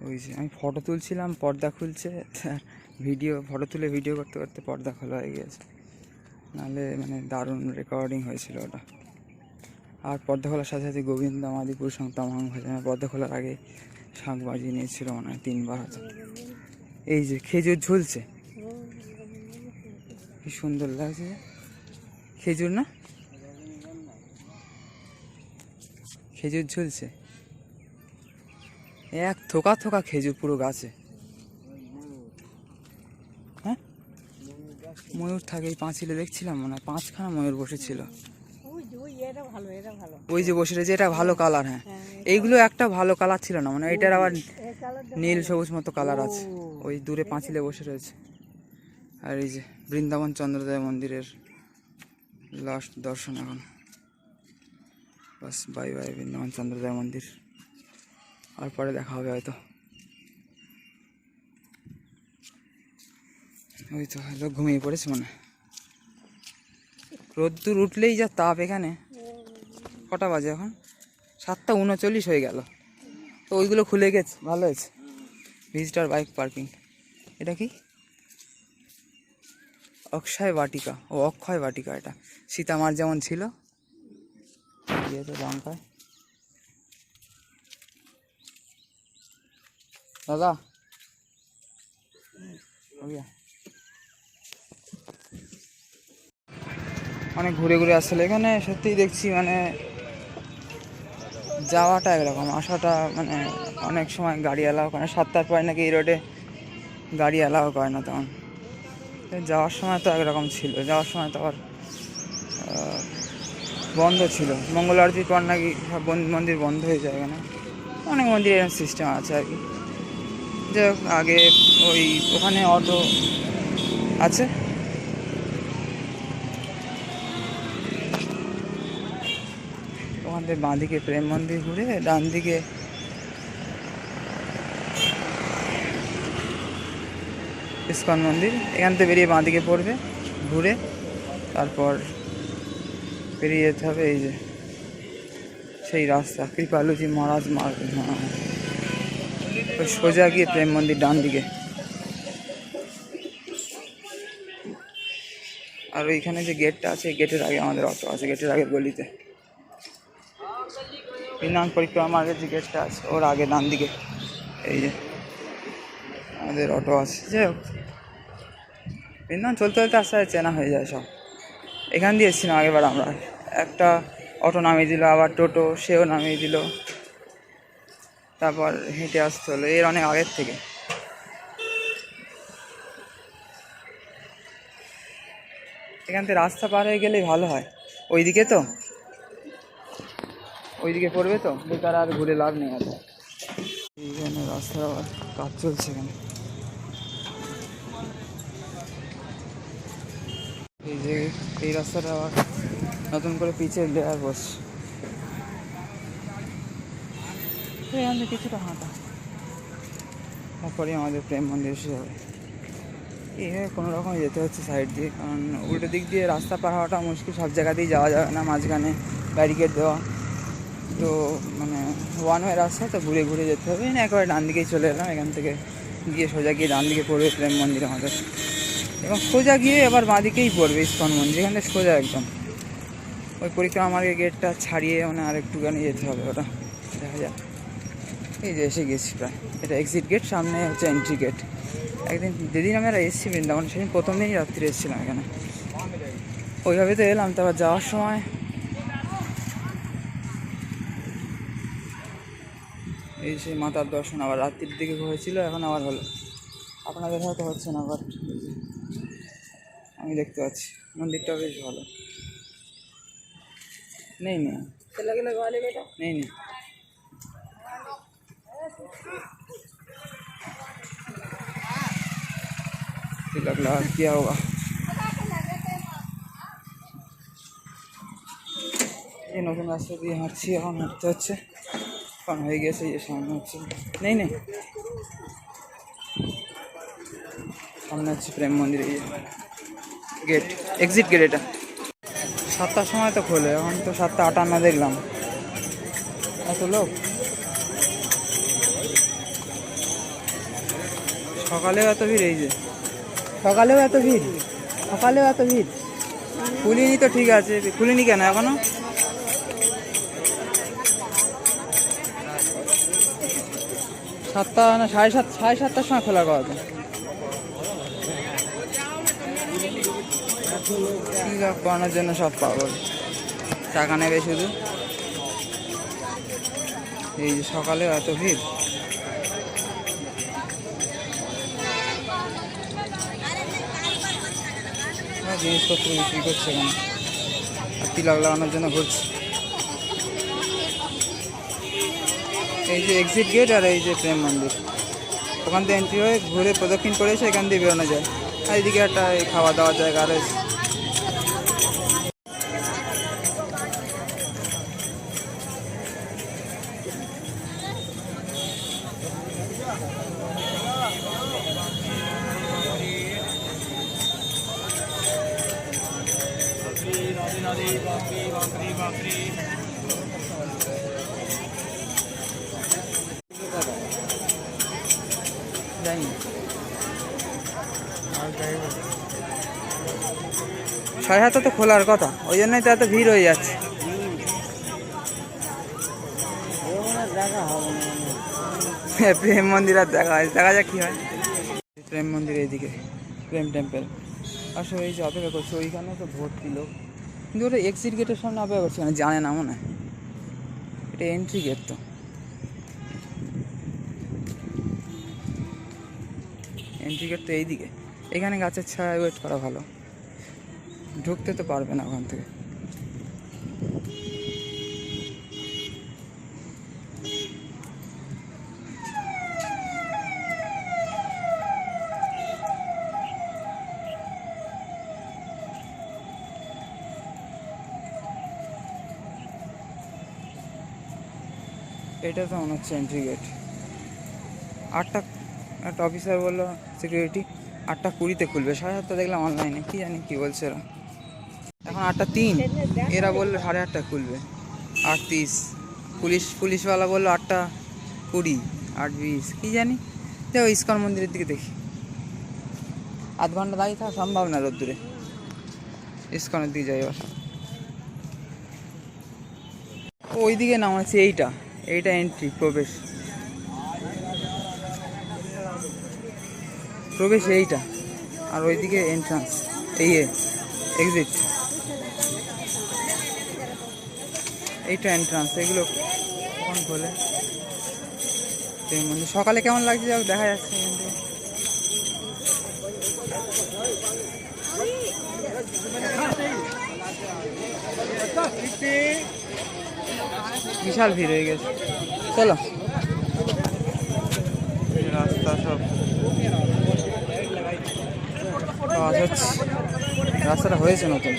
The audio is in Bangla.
ওই যে আমি ফটো তুলছিলাম, পর্দা খুলছে ভিডিও ফটো তুলে ভিডিও করতে করতে পর্দা খোলা হয়ে গিয়েছে। নাহলে মানে দারুণ রেকর্ডিং হয়েছিল ওটা। আর পর্দা খোলার সাথে সাথে গোবিন্দ আমাদিপুর সঙ্গ তামাং মানে পর্দা খোলার আগে শাঁখ বাজিয়ে নিয়েছিল মনে হয় তিনবার হয়তো। এই যে খেজুর ঝুলছে। কি সুন্দর লাগছে। খেজুর না? খেজুর ঝুলছে। এক থোকা থোকা খেজুর পুরো গাছে। হ্যাঁ? ময়ূর থাকে, এই পাঁচিলে দেখছিলাম মনে হয়, পাঁচখানা ময়ূর বসেছিল। ওই যে বসে রয়েছে এটা ভালো কালার হ্যাঁ। এইগুলো একটা ভালো কালার ছিল না মানে এটার আবার নীল সবুজ মতো কালার আছে। ওই দূরে পাঁচিলে বসে রয়েছে। আর এই যে বৃন্দাবন চন্দ্রদয় মন্দিরের লাস্ট দর্শন এখন। বাস বাই বাই বৃন্দাবন চন্দ্রদয় মন্দির। আর পরে দেখা হবে হয়তো। ওই তো লোক ঘুমিয়ে পড়েছে মনে। রোদ্দুর উঠলেই যা তাপ এখানে। কটা বাজে এখন? সাতটা উনচল্লিশ হয়ে গেল। তো ওইগুলো খুলে গেছে, ভালো হয়েছে। ভিজিটার বাইক পার্কিং এটা কি? অক্ষয় বাটিকা। ও অক্ষয় বাটিকা এটা। সীতামার যেমন ছিল। দিয়েছে দাদা। অনেক ঘুরে ঘুরে আসলে এখানে সত্যিই দেখছি মানে যাওয়াটা একরকম, আসাটা মানে অনেক সময় গাড়ি অ্যালাউ করে না সাতটার পরে নাকি এই রোডে গাড়ি অ্যালাউ করে না তখন। যাওয়ার সময় তো একরকম ছিল, যাওয়ার সময় তো আবার বন্ধ ছিল। মঙ্গল আরতির পর নাকি সব মন্দির বন্ধ হয়ে যায় এখানে। অনেক মন্দির এরকম সিস্টেম আছে আর কি। যাই হোক আগে ওই ওখানে অটো আছে। ওখান থেকে বাঁ দিকে প্রেম মন্দির ঘুরে ডান দিকে ইস্কন মন্দির। এখান থেকে বেরিয়ে বাঁ দিকে পড়বে, ঘুরে তারপর বেরিয়ে যেতে হবে এই যে, সেই রাস্তা। কৃপালুজি মহারাজ মার্গ সোজা গিয়ে প্রেম মন্দির ডান দিকে। আর ওইখানে যে গেটটা আছে গেটের আগে আমাদের অটো আছে, গেটের আগে গলিতে। বিনান পরিক্রমা মার্গের যে গেটটা আছে, ওর আগে ডান দিকে। এই যে আমাদের অটো আছে। যাই হোক। বৃন্দাবন চলতে চলতে আস্তে আস্তে চেনা হয়ে যায় সব। এখান দিয়ে এসেছিলাম আগেবার আমরা। একটা অটো নামিয়ে দিল, আবার টোটো, সেও নামিয়ে দিল। তারপর হেঁটে আসতে হলো, এর অনেক আগের থেকে। এখান থেকে রাস্তা পার হয়ে গেলেই ভালো হয়। ওইদিকে তো? ওইদিকে পড়বে তো? বেকার আর ঘুরে লাভ নেই আর। এইখানে আবার কাজ চলছে এখানে। এই যে, এই রাস্তাটা আবার নতুন করে পিচের লেয়ার বসছে তো এখান কিছুটা হাঁটা। তারপরে আমাদের প্রেম মন্দির এসে যাবে। এইভাবে কোনো রকম যেতে হচ্ছে সাইড দিয়ে, কারণ উল্টো দিক দিয়ে রাস্তা পার হওয়াটা মুশকিল, সব জায়গাতেই যাওয়া যাবে না, মাঝখানে ব্যারিকেড দেওয়া। তো মানে ওয়ান ওয়ে রাস্তা, তো ঘুরে ঘুরে যেতে হবে। না একেবারে ডান দিকেই চলে এলাম, এখান থেকে গিয়ে সোজা গিয়ে ডান দিকে পড়বে প্রেম মন্দির আমাদের। এবং সোজা গিয়ে এবার বাঁ দিকেই পড়বে ইস্কন মন্দির এখানে সোজা একদম। ওই পরিক্রমা মার্গের গেটটা ছাড়িয়ে মানে আর একটুখানি যেতে হবে ওটা। দেখা যাক। এই যে এসে গেছি প্রায়। এটা এক্সিট গেট সামনে হচ্ছে এন্ট্রি গেট একদিন যেদিন আমরা এসেছি বৃন্দাবন সেদিন প্রথম দিনই রাত্রি এসেছিলাম এখানে। ওইভাবে তো এলাম তারপর যাওয়ার সময় এই সেই মাতার দর্শন আবার রাত্রির দিকে হয়েছিল এখন আবার হলো। আপনাদের হয়তো হচ্ছে না আবার আমি দেখতে পাচ্ছি। মন্দিরটা বেশ ভালো। নেই নেই। নেই নেই। ले बेटा नहीं नहीं तिलक लगा किया होगा এই নতুন রাস্তা দিয়ে হাঁটছি এখন হাঁটতে হচ্ছে এখন হয়ে গেছে এই যে সামনে হচ্ছে নেই নেই সামনে হচ্ছে প্রেম মন্দির এই গেট এক্সিট গেট এটা সাতটার সময় তো খোলে এখন তো সাতটা আটান্ন দেখলাম এত লোক সকালেও এত ভিড় এই যে। সকালেও এত ভিড়? সকালেও এত ভিড়? খুলিনি তো ঠিক আছে খুলিনি কেন এখনও? সাতটা না সাড়ে সাত সাড়ে সাতটার সময় খোলা কথা করানোর জন্য সব পাগল টাকা নেবে শুধু। এই যে সকালেও এত ভিড়। জিনিসপত্র বিক্রি করছে এখানে। তিলক লাগানোর জন্য ঘুরছে। এই যে এক্সিট গেট আর এই যে প্রেম মন্দির। ওখান থেকে এন্ট্রি হয়ে ঘুরে প্রদক্ষিণ করে এসে এখান দিয়ে বেরোনো যায়। আর এদিকে একটা খাওয়া দাওয়ার জায়গা রয়েছে। যাইনি। সাড়ে সাতটা তো খোলার কথা ওই জন্যই তো এত ভিড় হয়ে যাচ্ছে। প্রেম মন্দির আর দেখা হয় দেখা যাক কি হয়। প্রেম মন্দির এইদিকে প্রেম টেম্পল। আসলে এই যে অপেক্ষা করছে ওইখানে তো ভর্তি লোক। কিন্তু ওটা এক্সিট গেটের সামনে আবার করছে মানে জানে না মনে এটা এন্ট্রি গেট তো। এন্ট্রি গেট তো এইদিকে। এখানে গাছের ছায়া ওয়েট করা ভালো। ঢুকতে তো পারবে না ওখান থেকে। এটা তো মনে হচ্ছে এন্ট্রি গেট আটটা, একটা অফিসার বলল সিকিউরিটি আটটা কুড়িতে খুলবে। সাড়ে সাতটা দেখলাম অনলাইনে কি জানি কি বলছে এরা। এখন আটটা তিন, এরা বলল সাড়ে আটটা খুলবে। আট তিরিশ। পুলিশ, পুলিশওয়ালা বলল আটটা কুড়ি, আট বিশ, কী জানি। দেখো ইস্কন মন্দিরের দিকে দেখি। আধ ঘণ্টা দাঁড়িয়ে থাকা সম্ভব না রোদ্দুরে। ইস্কনের দিকে যাই এবার। ওই দিকে নাম আছে এইটা। এইটা এন্ট্রি প্রবেশ। প্রবেশ এইটা, আর ওইদিকে এন্ট্রান্স এই এক্সিট এইটা এন্ট্রান্স এগুলো কখন খোলে? মন্দির, সকালে কেমন লাগছে যাও, দেখা যাচ্ছে এখান থেকে। বিশাল ভিড় হয়ে গেছে। চলো। রাস্তা সব রাস্তাটা হয়েছে নতুন।